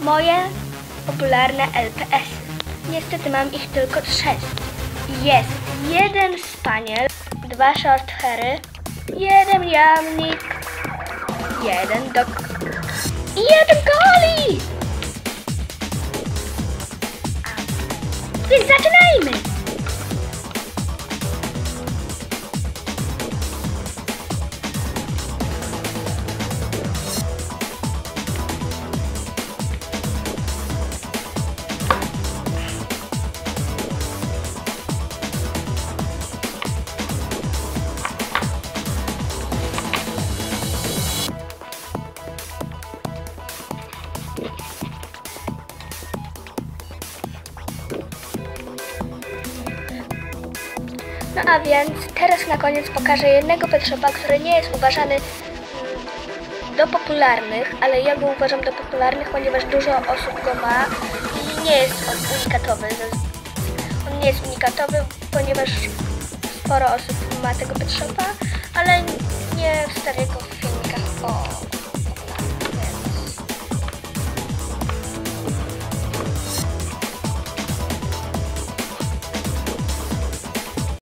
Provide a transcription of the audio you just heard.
Moje popularne LPS. Niestety mam ich tylko trzech. Jest jeden spaniel, dwa short hairy, jeden jamnik, jeden dog i jeden goli! Więc zaczynajmy! No a więc teraz na koniec pokażę jednego pet shopa, który nie jest uważany do popularnych, ale ja go uważam do popularnych, ponieważ dużo osób go ma i nie jest on unikatowy. On nie jest unikatowy, ponieważ sporo osób ma tego pet shopa, ale nie wstawię go w filmikach o